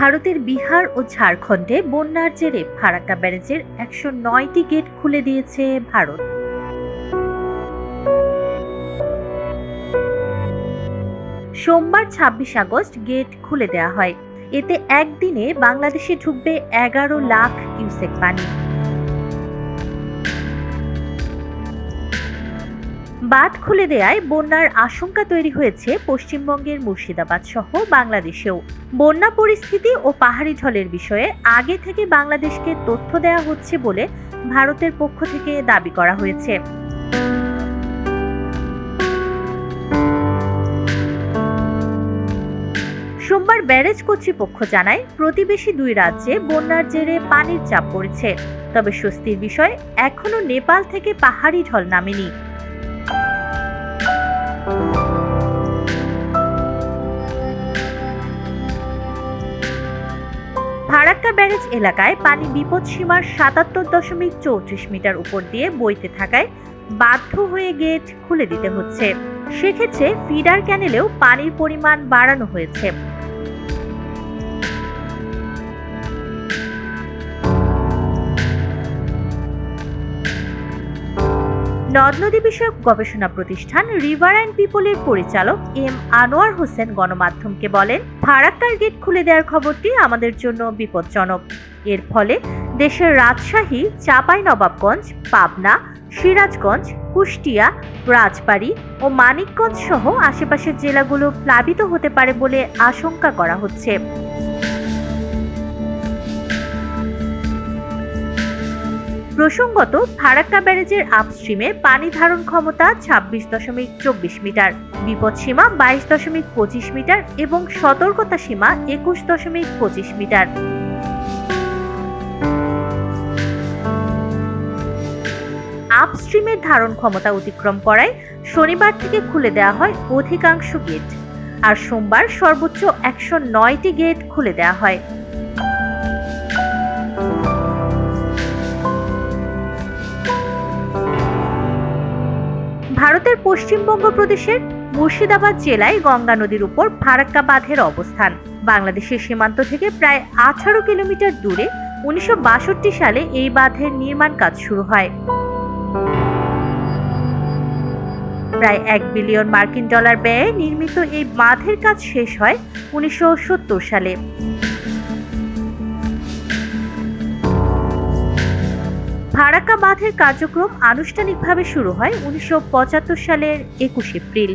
ভারতের বিহার ও ঝাড়খণ্ডে বন্যার জেরে ফারাক্কা ব্যারেজের একশো নয়টি গেট খুলে দিয়েছে ভারত। সোমবার ছাব্বিশ আগস্ট গেট খুলে দেওয়া হয়। এতে একদিনে বাংলাদেশে ঢুকবে এগারো লাখ কিউসেক পানি। বাঁধ খুলে দেয়ায় বন্যার আশঙ্কা তৈরি হয়েছে পশ্চিমবঙ্গের মুর্শিদাবাদ সহ বাংলাদেশেও। বন্যা পরিস্থিতি ও পাহাড়ি ঢলের বিষয়ে আগে থেকে বাংলাদেশকে তথ্য দেওয়া হচ্ছে বলে ভারতের পক্ষ থেকে দাবি করা হয়েছে। সোমবার ব্যারেজ কর্তৃপক্ষ জানায়, প্রতিবেশী দুই রাজ্যে বন্যার জেরে পানির চাপ পড়েছে। তবে স্বস্তির বিষয়, এখনও নেপাল থেকে পাহাড়ি ঢল নামেনি। ফারাক্কা ব্যারেজ এলাকায় পানি বিপদ সীমার সাতাত্তর দশমিক চৌত্রিশ মিটার উপর দিয়ে বইতে থাকায় বাধ্য হয়ে গেট খুলে দিতে হচ্ছে। সেক্ষেত্রে ফিডার ক্যানেলেও পানির পরিমাণ বাড়ানো হয়েছে। নদ নদী বিষয়ক গবেষণা প্রতিষ্ঠান রিভার অ্যান্ড পিপলের পরিচালক এম আনোয়ার হোসেন গণমাধ্যমকে বলেন ফারাক্কার গেট খুলে দেওয়ার খবরটি আমাদের জন্য বিপজ্জনক। এর ফলে দেশের রাজশাহী চাপাই নবাবগঞ্জ পাবনা, সিরাজগঞ্জ, কুষ্টিয়া, রাজবাড়ী ও মানিকগঞ্জ সহ আশেপাশের জেলাগুলো প্লাবিত হতে পারে বলে আশঙ্কা করা হচ্ছে। প্রসঙ্গত, ফারাক্কা ব্যারেজের আপস্ট্রিমে পানি ধারণ ক্ষমতা ছাব্বিশ দশমিক চব্বিশ মিটার বিপদসীমা বাইশ দশমিক পঁচিশ মিটার এবং সতর্কতা সীমা একুশ দশমিক পঁচিশ মিটার। আপস্ট্রিমের ধারণ ক্ষমতা অতিক্রম করায় শনিবার থেকে খুলে দেওয়া হয় অধিকাংশ গেট, আর সোমবার সর্বোচ্চ একশো নয়টি গেট খুলে দেওয়া হয়। পশ্চিমবঙ্গ প্রদেশের মুর্শিদাবাদ জেলায় গঙ্গা নদীর উপর ফারাক্কা বাঁধের অবস্থান। বাংলাদেশের সীমান্ত থেকে প্রায় আঠারো কিলোমিটার দূরে উনিশশো বাষট্টি সালে এই বাঁধের নির্মাণ কাজ শুরু হয়। প্রায় এক বিলিয়ন মার্কিন ডলার ব্যয়ে নির্মিত এই বাঁধের কাজ শেষ হয় উনিশশো সত্তর সালে। ফারাক্কা বাঁধের কার্যক্রম আনুষ্ঠানিকভাবে শুরু হয় উনিশশো পঁচাত্তর সালের একুশ এপ্রিল।